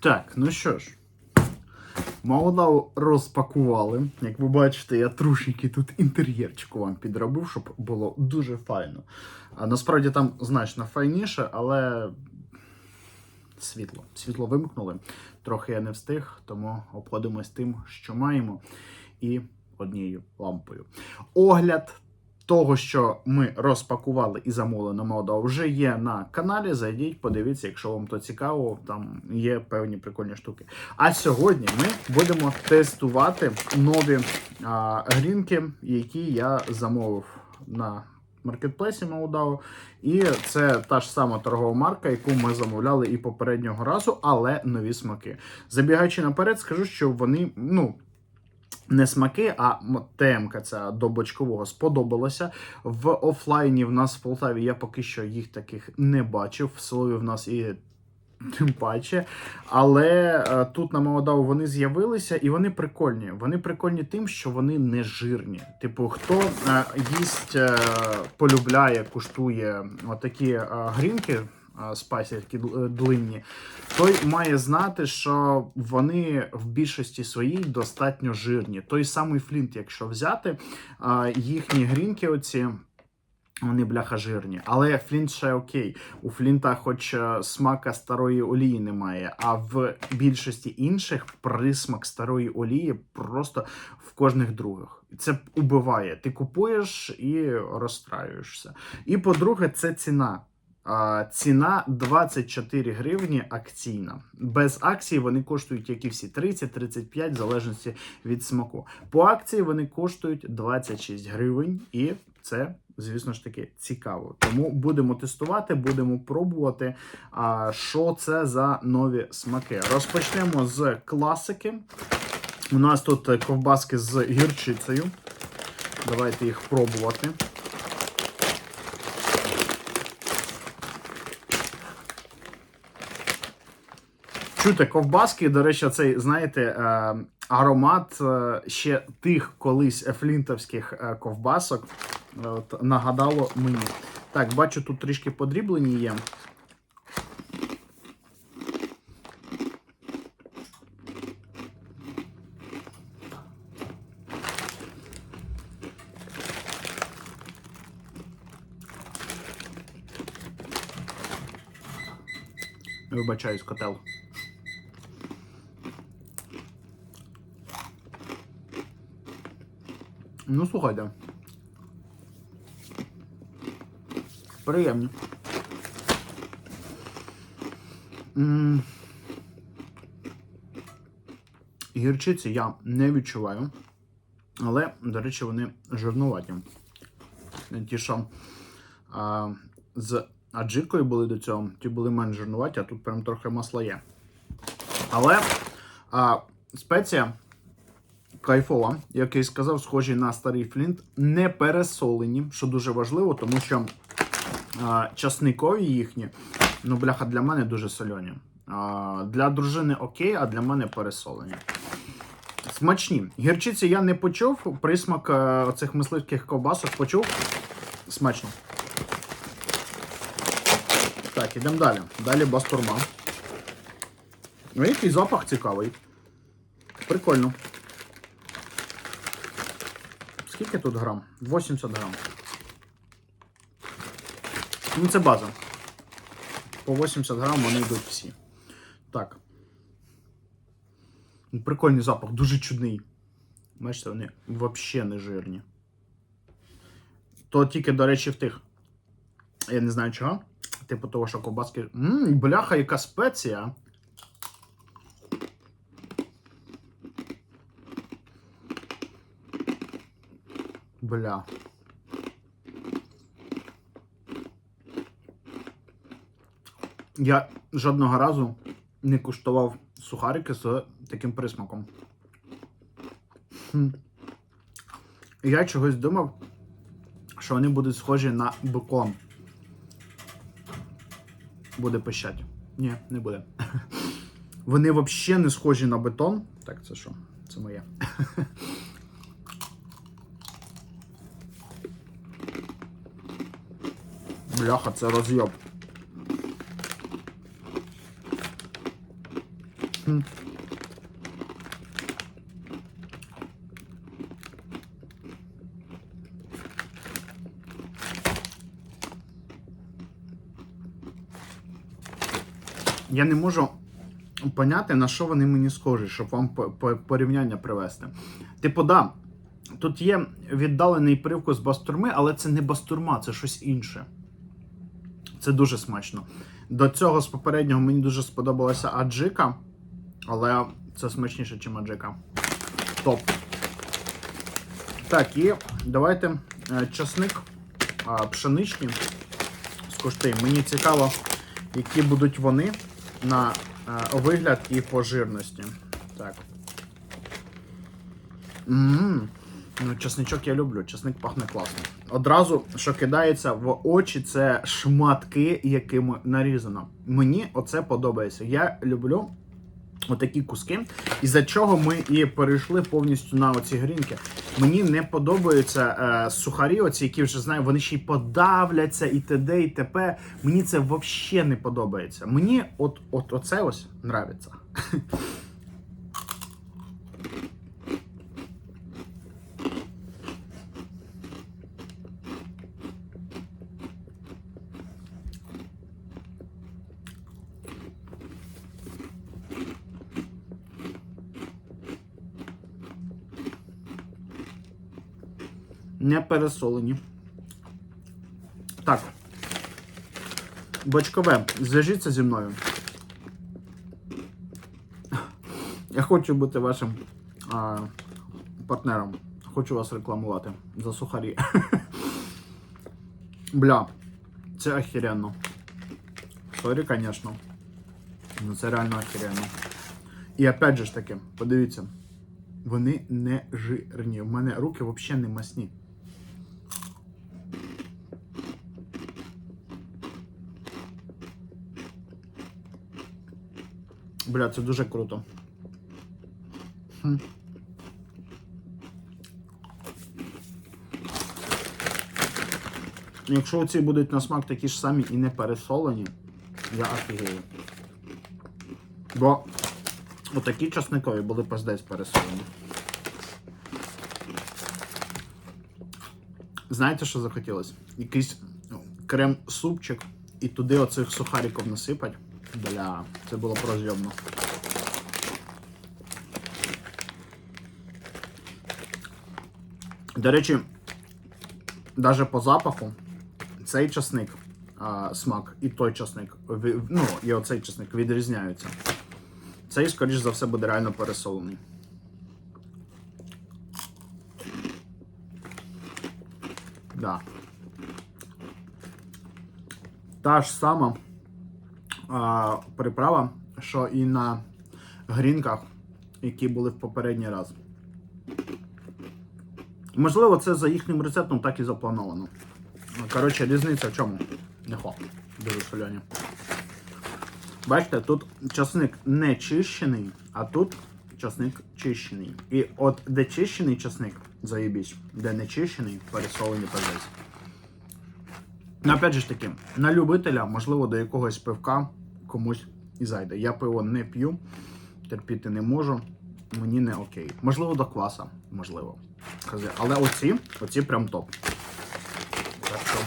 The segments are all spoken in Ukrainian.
Так, ну що ж. Молодав розпакували. Як ви бачите, я трошки тут інтер'єрчику вам підробив, щоб було дуже файно. А насправді там значно файніше, але світло. Світло вимкнули. Трохи я не встиг, тому обходимось тим, що маємо, і однією лампою. Огляд того, що ми розпакували і замовили на Молдову, вже є на каналі. Зайдіть, подивіться, якщо вам то цікаво, там є певні прикольні штуки. А сьогодні ми будемо тестувати нові а, грінки, які я замовив на маркетплейсі Молдаву. І це та ж сама торгова марка, яку ми замовляли і попереднього разу, але нові смаки. Забігаючи наперед, скажу, що вони, ну. Не смаки, а темка ця до бочкового сподобалася. В офлайні в нас в Полтаві я поки що їх таких не бачив. В селові в нас і тим паче. Але е, тут на Молодаву вони з'явилися і вони прикольні. Вони прикольні тим, що вони не жирні. Типу, хто е, їсть, е, полюбляє, куштує отакі е, грінки. Е, е, длинні, той має знати, що вони в більшості своїй достатньо жирні. Той самий флінт, якщо взяти, їхні грінки, оці. Вони бляха жирні, але флінт ще окей. У флінта, хоч е, смака старої олії немає, а в більшості інших присмак старої олії просто в кожних других. Це убиває. Ти купуєш і розстраюєшся. І по-друге, це ціна. Ціна 24 гривні акційна. Без акції вони коштують, як і всі, 30-35, в залежності від смаку. По акції вони коштують 26 гривень, і це, звісно ж таки, цікаво. Тому будемо тестувати, будемо пробувати, що це за нові смаки. Розпочнемо з класики. У нас тут ковбаски з гірчицею. Давайте їх пробувати. Чути ковбаски, до речі, цей, знаєте, е, аромат е, ще тих колись флінтовських е, ковбасок от, нагадало мені. Так, бачу, тут трішки подріблені є. Вибачаюсь, котел. Ну, слухайте. Приємні. Гірчиці я не відчуваю. Але, до речі, вони жирнуваті. Ті, що а, з аджикою були до цього, ті були менш жирнуваті, а тут прям трохи масла є. Але а, спеція кайфова, як я і сказав, схожі на старий флінт, не пересолені, що дуже важливо, тому що а, часникові їхні, ну, бляха, для мене дуже сольоні. А, для дружини окей, а для мене пересолені. Смачні. Гірчиці я не почув, присмак е, оцих мисливських ковбасок почув. Смачно. Так, ідемо далі. Далі бастурма. Ну, який запах цікавий. Прикольно. Скільки тут грам? 80 грам. Ну, це база. По 80 грам вони йдуть всі. Так. Прикольний запах, дуже чудний. Бачите, вони взагалі не жирні. То тільки, до речі, в тих. Я не знаю чого. Типу того, що ковбаски. Ммм, бляха, яка спеція. Бля. Я жодного разу не куштував сухарики з таким присмаком. Хм. Я чогось думав, що вони будуть схожі на бекон. Буде пищать. Ні, не буде. Вони взагалі не схожі на бетон. Так, це що? Це моє. Бляха, це роз'єб. Я не можу поняти, на що вони мені схожі, щоб вам по- по- порівняння привести. Типу, да, тут є віддалений привкус бастурми, але це не бастурма, це щось інше. Це дуже смачно. До цього з попереднього мені дуже сподобалася аджика, але це смачніше, ніж аджика. Топ. Так, і давайте е, часник а, пшеничний скуштуємо. Мені цікаво, які будуть вони на е, вигляд і по жирності. Так. Ммм. Ну, чесничок я люблю, чесник пахне класно. Одразу, що кидається в очі, це шматки, якими нарізано. Мені оце подобається. Я люблю отакі куски, із-за чого ми і перейшли повністю на оці грінки. Мені не подобаються е, сухарі, оці, які вже знаю, вони ще й подавляться, і т.д. і т.п. Мені це взагалі не подобається. Мені от, от оце ось нравиться. Не пересолені. Так. Бочкове, зв'яжіться зі мною. Я хочу бути вашим а, партнером. Хочу вас рекламувати за сухарі. Бля, це охеренно. Сорі, звісно. Ну це реально охеренно. І опять же ж таки, подивіться, вони не жирні. У мене руки взагалі не масні. Бля, це дуже круто. Хм. Якщо оці будуть на смак такі ж самі і не пересолені, я офігею. Бо отакі часникові були пиздець пересолені. Знаєте, що захотілося? Якийсь ну, крем-супчик і туди оцих сухариків насипать. Бля, це було прозйомно. До речі, навіть по запаху цей часник, а, смак і той часник, ну, і оцей часник відрізняються. Цей, скоріш за все, буде реально пересолений. Да. Та ж сама а, приправа, що і на грінках, які були в попередній раз. Можливо, це за їхнім рецептом так і заплановано. Ну, Коротше, різниця в чому? Не хо. Дуже соляні. Бачите, тут часник не чищений, а тут часник чищений. І от де чищений часник, заєбісь, де не чищений, пересолений пазець. Ну, опять же таки, на любителя, можливо, до якогось пивка комусь і зайде. Я пиво не п'ю, терпіти не можу, мені не окей. Можливо, до кваса, можливо. Але оці, оці прям топ. Так що,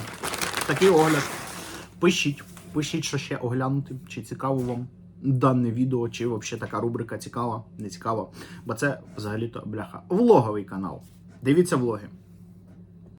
такий огляд. Пишіть, пишіть, що ще оглянути, чи цікаво вам дане відео, чи взагалі така рубрика цікава, не цікава. Бо це взагалі-то бляха. Влоговий канал. Дивіться влоги.